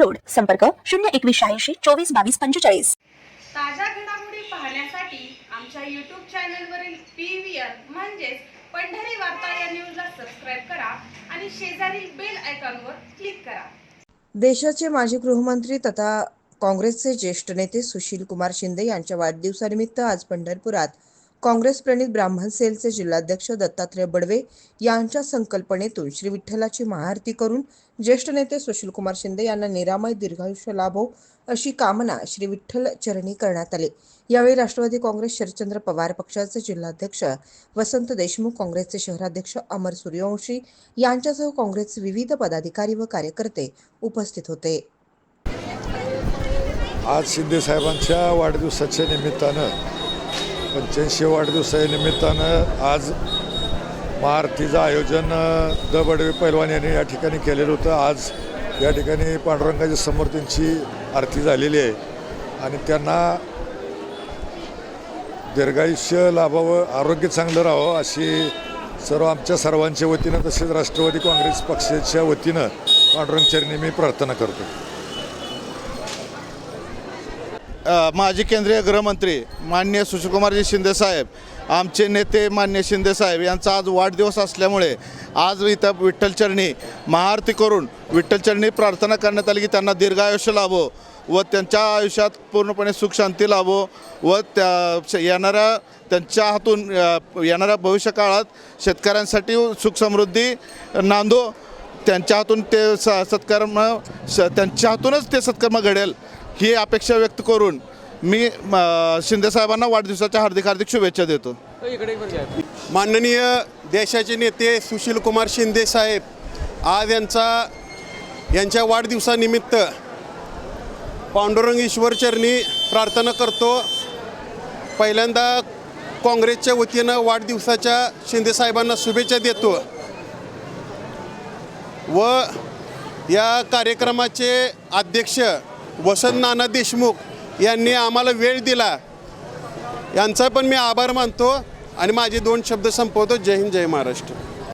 road. संपर्क शून्य एकवीस शहाऐंशी चोवीस बावीस पंचेचाळीस. ताज्या घडामोडी पाहण्यासाठी आमच्या यूट्यूब चॅनलवरील पी व्ही आर म्हणजेच पंढरी वार्ता या न्यूजला सबस्क्राईब करा आणि शेजारील बेल आयकॉनवर क्लिक करा. देशाचे माजी गृहमंत्री तथा काँग्रेसचे ज्येष्ठ नेते सुशील कुमार शिंदे यांच्या वाढदिवसानिमित्त आज पंढरपुरात काँग्रेस प्रणित ब्राह्मण सेलचे जिल्हाध्यक्ष दत्तात्रय बडवे यांच्या संकल्पनेतून श्री विठ्ठलाची महाआरती करून ज्येष्ठ नेते सुशीलकुमार शिंदे यांना निरामय दीर्घायुष्य लाभो अशी कामना श्री विठ्ठल चरणी करण्यात आली. यावेळी राष्ट्रवादी काँग्रेस शरदचंद्र पवार पक्षाचे जिल्हाध्यक्ष वसंत देशमुख काँग्रेसचे शहराध्यक्ष अमर सूर्यवंशी यांच्यासह काँग्रेसचे विविध पदाधिकारी व कार्यकर्ते उपस्थित होते. आज शिंदे साहेबांच्या वाढदिवसाच्या निमित्तानं पंच्याऐंशी वाढदिवसा निमित्तानं आज महाआरतीचं आयोजन द बडवे पैलवान यांनी या ठिकाणी केलेलं होतं. आज या ठिकाणी पांडुरंगाच्या समोर त्यांची आरती झालेली आहे. आणि त्यांना दीर्घायुष्य लाभावं आरोग्य चांगलं राहावं अशी सर्व आमच्या सर्वांच्या वतीनं तसेच राष्ट्रवादी काँग्रेस पक्षाच्या वतीनं पांडुरंग चरणी मी प्रार्थना करतो. माजी केंद्रीय गृहमंत्री माननीय सुशीलकुमारजी शिंदे साहेब आमचे नेते मान्य शिंदे साहेब यांचा आज वाढदिवस असल्यामुळे आज इथं विठ्ठलचरणी महाआरती करून विठ्ठलचरणी प्रार्थना करण्यात आली की त्यांना दीर्घायुष्य लाभो व त्यांच्या आयुष्यात पूर्णपणे सुख शांती लाभो व त्या श- येणाऱ्या त्यांच्या हातून येणाऱ्या भविष्यकाळात शेतकऱ्यांसाठी सुख समृद्धी नांदो त्यांच्या हातून ते स सत्कर्म स त्यांच्या हातूनच ते सत्कर्म घडेल. ही अपेक्षा व्यक्त करून मी अ, शिंदे साहेबांना वाढदिवसाच्या हार्दिक हार्दिक शुभेच्छा देतो. माननीय देशाचे नेते सुशील कुमार शिंदे साहेब आज यांचा यांच्या वाढदिवसानिमित्त पांडुरंग ईश्वर चरणी प्रार्थना करतो. पहिल्यांदा काँग्रेसच्या वतीनं वाढदिवसाच्या शिंदे साहेबांना शुभेच्छा देतो. व या कार्यक्रमाचे अध्यक्ष वसंत नाना देशमुख यांनी आम्हाला वेळ दिला. यांचा पण मी आभार मानतो आणि माझे दोन शब्द संपवतो. जय हिंद जय महाराष्ट्र.